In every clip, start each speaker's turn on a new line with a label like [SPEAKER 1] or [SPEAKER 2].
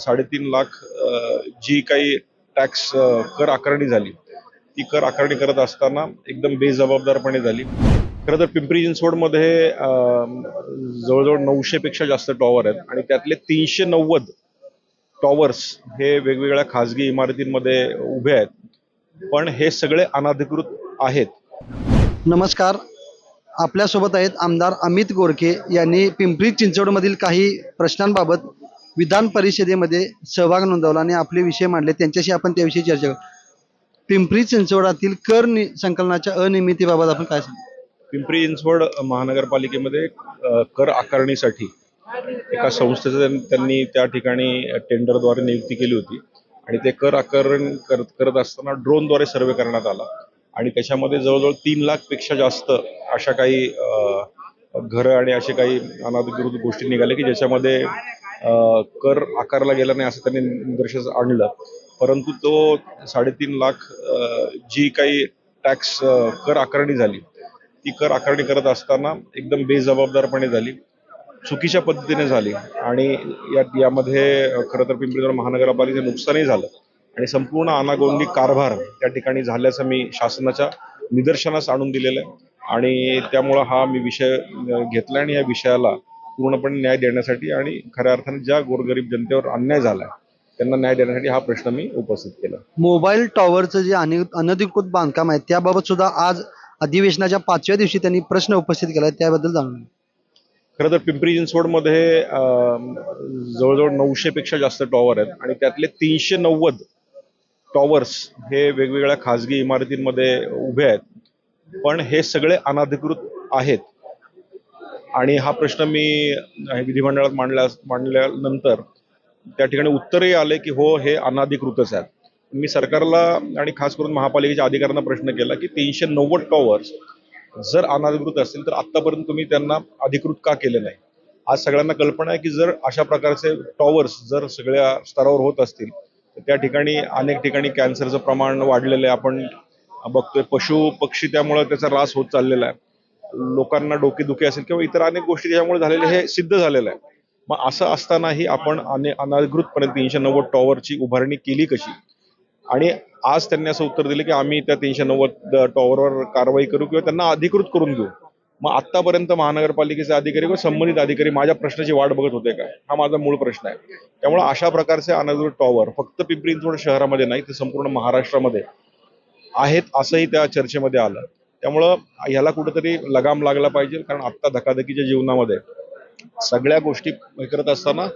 [SPEAKER 1] साडेतीन लाख जी काही टॅक्स कर आकारणी झाली ती कर आकारणी करत असताना एकदम बेजबाबदारपणे झाली. खरं तर पिंपरी चिंचवडमध्ये जवळजवळ नऊशेपेक्षा जास्त टॉवर आहेत आणि त्यातले तीनशे नव्वद टॉवर्स हे वेगवेगळ्या खाजगी इमारतींमध्ये उभे आहेत. पण हे सगळे अनाधिकृत आहेत.
[SPEAKER 2] नमस्कार. आपल्यासोबत आहेत आमदार अमित गोरखे यांनी पिंपरी चिंचवडमधील काही प्रश्नांबाबत विधान परिषदेमध्ये सहभाग नोंदवला आणि आपले विषय मांडले. त्यांच्याशी आपण त्याविषयी चर्चा करू. पिंपरी चिंचवडातील कर संकलनाच्या अनियमितीबाबत आपण काय सांगू?
[SPEAKER 1] पिंपरी चिंचवड महानगरपालिकेमध्ये अ, कर आकारणीसाठी एका संस्थेचं त्यां- त्यांनी त्या ठिकाणी टेंडरद्वारे नियुक्ती केली होती. आणि ते कर आकरण करत करत असताना ड्रोनद्वारे सर्वे करण्यात आला. आणि त्याच्यामध्ये जवळजवळ तीन लाखपेक्षा जास्त अशा काही अ, घरं आणि असे काही अनाधिकृत गोष्टी निघाल्या की ज्याच्यामध्ये कर आकारला गेला नाही असं त्यांनी निदर्शनास आणलं. परंतु तो साडेतीन लाख जी काही टॅक्स कर आकारणी झाली ती कर आकारणी करत असताना एकदम बेजबाबदारपणे झाली चुकीच्या पद्धतीने झाली आणि या यामध्ये खरं तर पिंपरी महानगरपालिकेचं नुकसानही झालं आणि संपूर्ण अनागोंदी कारभार त्या ठिकाणी झाल्याचं मी शासनाच्या निदर्शनास आणून दिलेलं आहे. आणि त्यामुळं हा मी विषय घेतला आणि या विषयाला पूर्णपणे न्याय देण्यासाठी आणि खऱ्या अर्थाने ज्या गोरगरीब जनतेवर अन्याय झालाय त्यांना न्याय देण्यासाठी हा प्रश्न मी उपस्थित केला.
[SPEAKER 2] मोबाईल टॉवरचं जे अनि अनधिकृत बांधकाम आहे त्याबाबत सुद्धा आज अधिवेशनाच्या पाचव्या दिवशी त्यांनी प्रश्न उपस्थित केला त्याबद्दल जाणून.
[SPEAKER 1] खरं तर पिंपरी चिंचवडमध्ये जवळजवळ नऊशे पेक्षा जास्त टॉवर आहेत आणि त्यातले तीनशे नव्वद टॉवर्स हे वेगवेगळ्या खाजगी इमारतींमध्ये उभे आहेत. पण हे सगळे अनधिकृत आहेत. आणि हा प्रश्न मी विधिमंडळात मांडल्या मांडल्यानंतर त्या ठिकाणी उत्तरही आले की हो हे अनाधिकृतच आहेत. मी सरकारला आणि खास करून महापालिकेच्या अधिकाऱ्यांना प्रश्न केला की तीनशे नव्वद टॉवर्स जर अनाधिकृत असतील तर आत्तापर्यंत तुम्ही त्यांना अधिकृत का केले नाही? आज सगळ्यांना कल्पना आहे की जर अशा प्रकारचे टॉवर्स जर सगळ्या स्तरावर होत असतील तर त्या ठिकाणी अनेक ठिकाणी कॅन्सरचं प्रमाण वाढलेलं आहे. आपण बघतोय पशु पक्षी त्यामुळे त्याचा ऱ्हास होत चाललेला आहे. लोकांना डोकेदुखी असेल किंवा इतर अनेक गोष्टी त्याच्यामुळे झालेले हे सिद्ध झालेलं आहे. मग असं असतानाही आपण अने अनधिकृतपणे तीनशे नव्वद टॉवरची उभारणी केली कशी? आणि आज त्यांनी असं उत्तर दिलं की आम्ही त्या तीनशे नव्वद टॉवरवर कारवाई करू किंवा त्यांना अधिकृत करून घेऊ. मग आतापर्यंत महानगरपालिकेचे अधिकारी किंवा संबंधित अधिकारी माझ्या प्रश्नाची वाट बघत होते का? हा माझा मूळ प्रश्न आहे. त्यामुळे अशा प्रकारचे अनधिकृत टॉवर फक्त पिंपरी चिंचवड शहरामध्ये नाही तर संपूर्ण महाराष्ट्रामध्ये आहेत असंही त्या चर्चेमध्ये आलं. त्यामुळं ह्याला कुठेतरी लगाम लागला पाहिजे कारण आत्ता धकाधकीच्या जीवनामध्ये सगळ्या गोष्टी करत असताना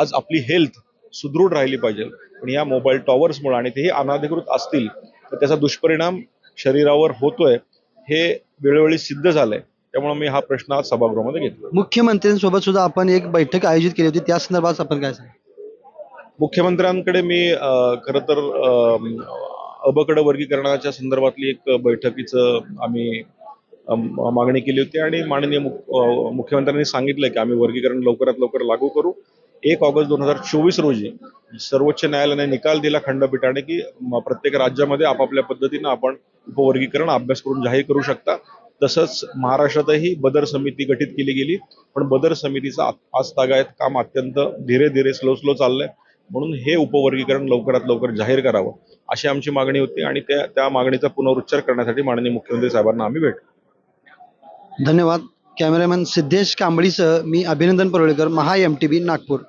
[SPEAKER 1] आज आपली हेल्थ सुदृढ राहिली पाहिजे. पण या मोबाईल टॉवर्समुळे आणि तेही अनधिकृत असतील तर त्याचा दुष्परिणाम शरीरावर होतोय हे वेळोवेळी सिद्ध झालंय. त्यामुळे मी हा प्रश्न आज सभागृहामध्ये घेतला.
[SPEAKER 2] मुख्यमंत्र्यांसोबत सुद्धा आपण एक बैठक आयोजित केली होती त्या संदर्भात आपण काय सांगू
[SPEAKER 1] मुख्यमंत्र्यांकडे मी खरं तर अबकड वर्गीकरणाच्या संदर्भातली एक बैठकीचं आम्ही मागणी केली होती आणि माननीय मुख्यमंत्र्यांनी सांगितलं की आम्ही वर्गीकरण लवकरात लवकर लागू करू. एक ऑगस्ट दोन हजार चोवीस रोजी सर्वोच्च न्यायालयाने निकाल दिला खंडपीठाने की प्रत्येक राज्यामध्ये आपापल्या पद्धतीनं आपण उपवर्गीकरण अभ्यास करून जाहीर करू शकता. तसंच महाराष्ट्रातही बदर समिती गठीत केली गेली पण बदर समितीचा आज तागायत काम अत्यंत धीरे धीरे स्लो स्लो चाललंय. म्हणून हे उपवर्गीकरण लवकरात लवकर जाहीर करावं अशी आमची मागणी होती आणि त्या त्या मागणीचा पुनरुच्चार करण्यासाठी माननीय मुख्यमंत्री साहेबांना आम्ही भेट
[SPEAKER 2] धन्यवाद. कॅमेरामॅन सिद्धेश कांबळीसह मी Abhinandan Parolekar Maha M T B Nagpur.